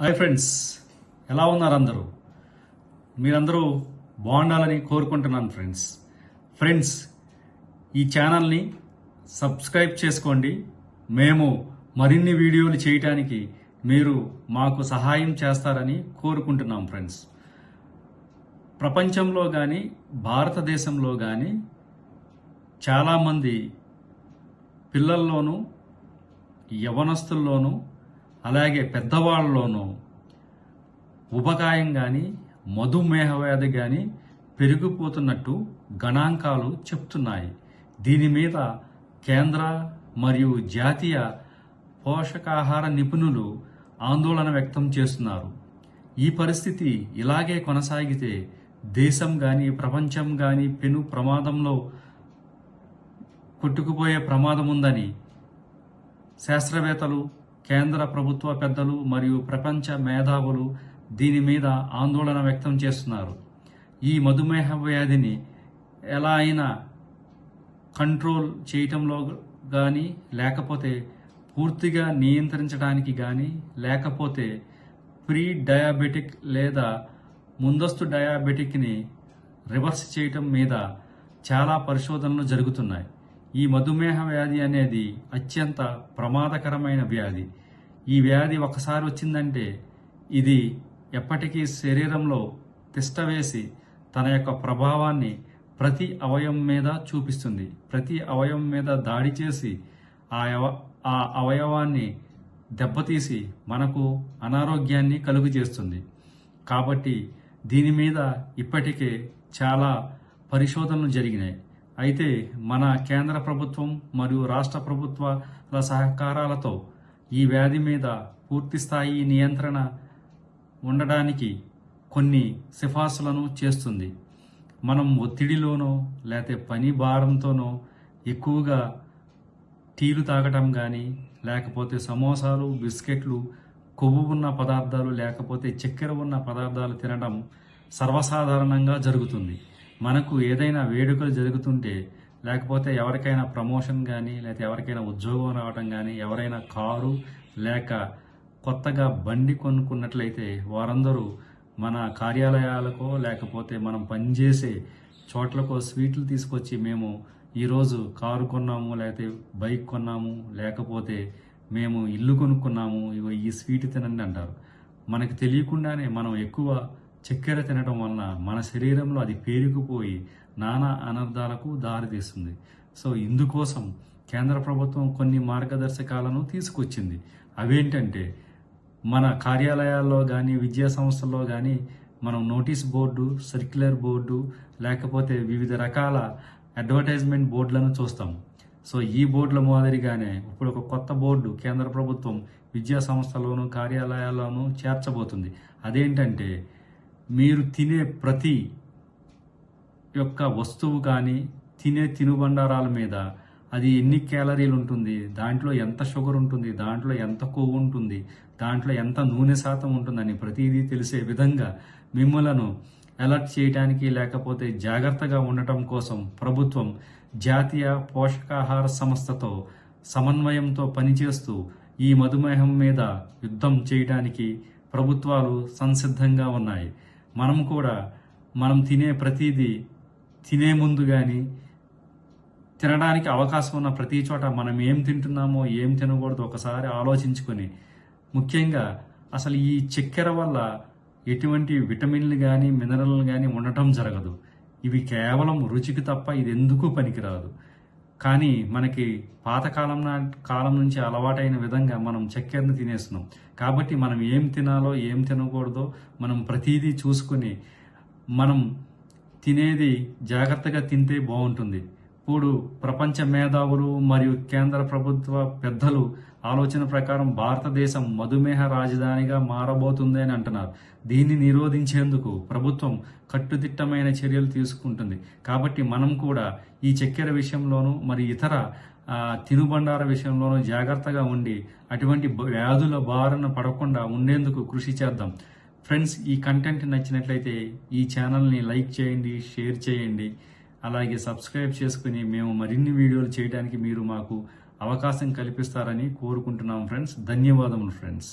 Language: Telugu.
హాయ్ ఫ్రెండ్స్ ఎలా ఉన్నారు అందరూ? మీరందరూ బాగుండాలని కోరుకుంటున్నాను ఫ్రెండ్స్. ఫ్రెండ్స్ ఈ ఛానల్ని సబ్స్క్రైబ్ చేసుకోండి. మేము మరిన్ని వీడియోలు చేయటానికి మీరు మాకు సహాయం చేస్తారని కోరుకుంటున్నాం ఫ్రెండ్స్. ప్రపంచంలో కానీ భారతదేశంలో కానీ చాలామంది పిల్లల్లోనూ యవనస్తుల్లోనూ అలాగే పెద్దవాళ్ళలోనూ ఉపకాయం కానీ మధుమేహ వ్యాధి కానీ పెరిగిపోతున్నట్టు గణాంకాలు చెప్తున్నాయి. దీని మీద కేంద్ర మరియు జాతీయ పోషకాహార నిపుణులు ఆందోళన వ్యక్తం చేస్తున్నారు. ఈ పరిస్థితి ఇలాగే కొనసాగితే దేశం కానీ ప్రపంచం కానీ పెను ప్రమాదంలో కొట్టుకుపోయే ప్రమాదం ఉందని శాస్త్రవేత్తలు కేంద్ర ప్రభుత్వ పెద్దలు మరియు ప్రపంచ మేధావులు దీని మీద ఆందోళన వ్యక్తం చేస్తున్నారు. ఈ మధుమేహ వ్యాధిని ఎలా అయినా కంట్రోల్ చేయటంలో కానీ లేకపోతే పూర్తిగా నియంత్రించడానికి కానీ లేకపోతే ప్రీ డయాబెటిక్ లేదా ముందస్తు డయాబెటిక్ని రివర్స్ చేయటం మీద చాలా పరిశోధనలు జరుగుతున్నాయి. ఈ మధుమేహ వ్యాధి అనేది అత్యంత ప్రమాదకరమైన వ్యాధి. ఈ వ్యాధి ఒకసారి వచ్చిందంటే ఇది ఎప్పటికీ శరీరంలో తిష్టవేసి తన యొక్క ప్రభావాన్ని ప్రతి అవయవం మీద చూపిస్తుంది. ప్రతి అవయవం మీద దాడి చేసి ఆ అవ ఆ అవయవాన్ని దెబ్బతీసి మనకు అనారోగ్యాన్ని కలుగు చేస్తుంది. కాబట్టి దీని మీద ఇప్పటికే చాలా పరిశోధనలు జరిగినాయి. అయితే మన కేంద్ర ప్రభుత్వం మరియు రాష్ట్ర ప్రభుత్వాల సహకారాలతో ఈ వ్యాధి మీద పూర్తి స్థాయి నియంత్రణ ఉండడానికి కొన్ని సిఫార్సులను చేస్తుంది. మనం ఒత్తిడిలోనో లేకపోతే పని భారంతోనో ఎక్కువగా టీలు తాగటం కానీ లేకపోతే సమోసాలు బిస్కెట్లు కొవ్వు ఉన్న పదార్థాలు లేకపోతే చక్కెర ఉన్న పదార్థాలు తినడం సర్వసాధారణంగా జరుగుతుంది. మనకు ఏదైనా వేడుకలు జరుగుతుంటే లేకపోతే ఎవరికైనా ప్రమోషన్ కానీ లేకపోతే ఎవరికైనా ఉద్యోగం రావడం కానీ ఎవరైనా కారు లేక కొత్తగా బండి కొనుక్కున్నట్లయితే వారందరూ మన కార్యాలయాలకో లేకపోతే మనం పనిచేసే చోట్లకో స్వీట్లు తీసుకొచ్చి మేము ఈరోజు కారు కొన్నాము లేకపోతే బైక్ కొన్నాము లేకపోతే మేము ఇల్లు కొనుక్కున్నాము ఇగో ఈ స్వీట్ తినండి అంటారు. మనకు తెలియకుండానే మనం ఎక్కువ చక్కెర తినడం వలన మన శరీరంలో అది పేరుకుపోయి నానా అనర్థాలకు దారితీస్తుంది. సో ఇందుకోసం కేంద్ర ప్రభుత్వం కొన్ని మార్గదర్శకాలను తీసుకొచ్చింది. అవేంటంటే మన కార్యాలయాల్లో కానీ విద్యా సంస్థల్లో కానీ మనం నోటీస్ బోర్డు సర్క్యులర్ బోర్డు లేకపోతే వివిధ రకాల అడ్వర్టైజ్మెంట్ బోర్డులను చూస్తాం. సో ఈ బోర్డుల మాదిరిగానే ఇప్పుడు ఒక కొత్త బోర్డు కేంద్ర ప్రభుత్వం విద్యా సంస్థలోను కార్యాలయాల్లోనూ చేర్చబోతుంది. అదేంటంటే మీరు తినే ప్రతి యొక్క వస్తువు కానీ తినే తినుబండారాల మీద అది ఎన్ని క్యాలరీలు ఉంటుంది? దాంట్లో ఎంత షుగర్ ఉంటుంది? దాంట్లో ఎంత కొవ్వు ఉంటుంది? దాంట్లో ఎంత నూనె శాతం ఉంటుందని ప్రతిదీ తెలిసే విధంగా మిమ్మలను అలర్ట్ చేయడానికి లేకపోతే జాగ్రత్తగా ఉండటం కోసం ప్రభుత్వం జాతీయ పోషకాహార సంస్థతో సమన్వయంతో పనిచేస్తూ ఈ మధుమేహం మీద యుద్ధం చేయడానికి ప్రభుత్వాలు సంసిద్ధంగా ఉన్నాయి. మనం కూడా మనం తినే ప్రతిదీ తినే ముందు కానీ తినడానికి అవకాశం ఉన్న ప్రతి చోట మనం ఏం తింటున్నామో ఏం తినకూడదు ఒకసారి ఆలోచించుకొని ముఖ్యంగా అసలు ఈ చక్కెర వల్ల ఎటువంటి విటమిన్లు కానీ మినరల్ కానీ ఉండటం జరగదు. ఇవి కేవలం రుచికి తప్ప ఇది ఎందుకు పనికిరాదు. కానీ మనకి పాతకాలం నా కాలం నుంచి అలవాటైన విధంగా మనం చక్కెరను తినేస్తున్నాం. కాబట్టి మనం ఏం తినాలో ఏం తినకూడదో మనం ప్రతిదీ చూసుకుని మనం తినేది జాగ్రత్తగా తింటే బాగుంటుంది. ఇప్పుడు ప్రపంచ మేధావులు మరియు కేంద్ర ప్రభుత్వ పెద్దలు ఆలోచన ప్రకారం భారతదేశం మధుమేహ రాజధానిగా మారబోతుంది అని అంటున్నారు. దీన్ని నిరోధించేందుకు ప్రభుత్వం కట్టుదిట్టమైన చర్యలు తీసుకుంటుంది. కాబట్టి మనం కూడా ఈ చక్కెర విషయంలోనూ మరి ఇతర తినుబండార విషయంలోనూ జాగ్రత్తగా ఉండి అటువంటి వ్యాధుల బారిన పడకుండా ఉండేందుకు కృషి చేద్దాం. ఫ్రెండ్స్ ఈ కంటెంట్ నచ్చినట్లయితే ఈ ఛానల్ని లైక్ చేయండి షేర్ చేయండి. అలాగే సబ్స్క్రైబ్ చేసుకుని మేము మరిన్ని వీడియోలు చేయడానికి మీరు మాకు అవకాశం కల్పిస్తారని కోరుకుంటున్నాం ఫ్రెండ్స్ ధన్యవాదములు ఫ్రెండ్స్